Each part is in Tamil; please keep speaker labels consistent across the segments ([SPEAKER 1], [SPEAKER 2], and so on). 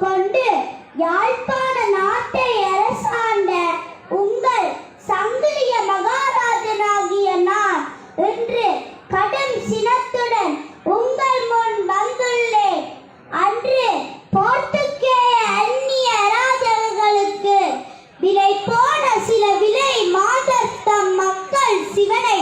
[SPEAKER 1] கொண்டு யாழ்ப்பாண நாட்டை அரசாண்ட உங்கள் சங்கிலிய மகாராஜனாகிய நான் இன்று கடும் சினத்துடன் உங்கள் முன் வந்துள்ளேன். அன்று போர்த்துக்கேய அந்நிய அராஜகர்களுக்கு விலை போன சில விலை மாதத்தம் மக்கள் சிவனை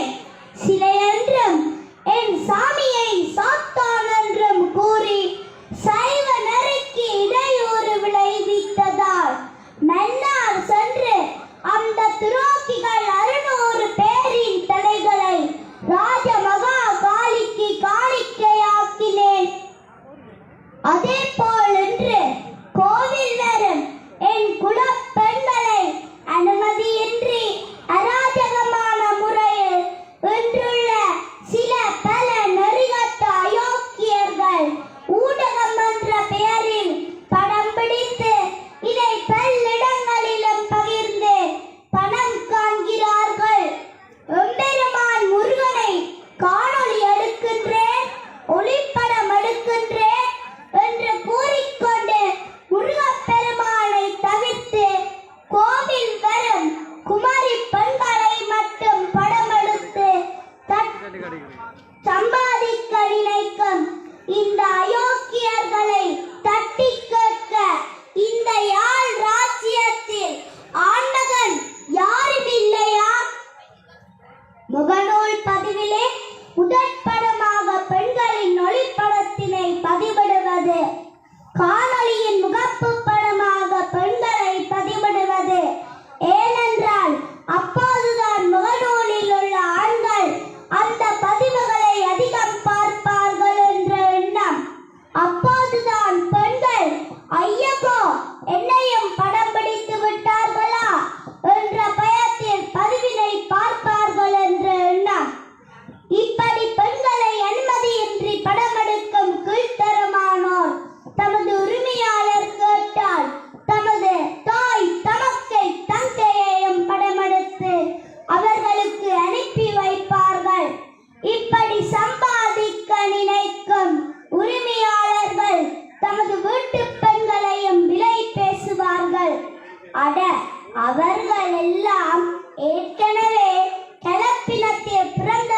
[SPEAKER 1] சம்பாதிக்க இந்த அயோக்கியர்களை தட்டி கேட்க இந்த யாழ் ராஜ்யத்தில் ஆண்டகன் யாரும் இல்லையா? முகநூல் பதிவிலே முதற்பட எல்லாம் ஏற்கனவே கலப்பினத்தில் பிறந்த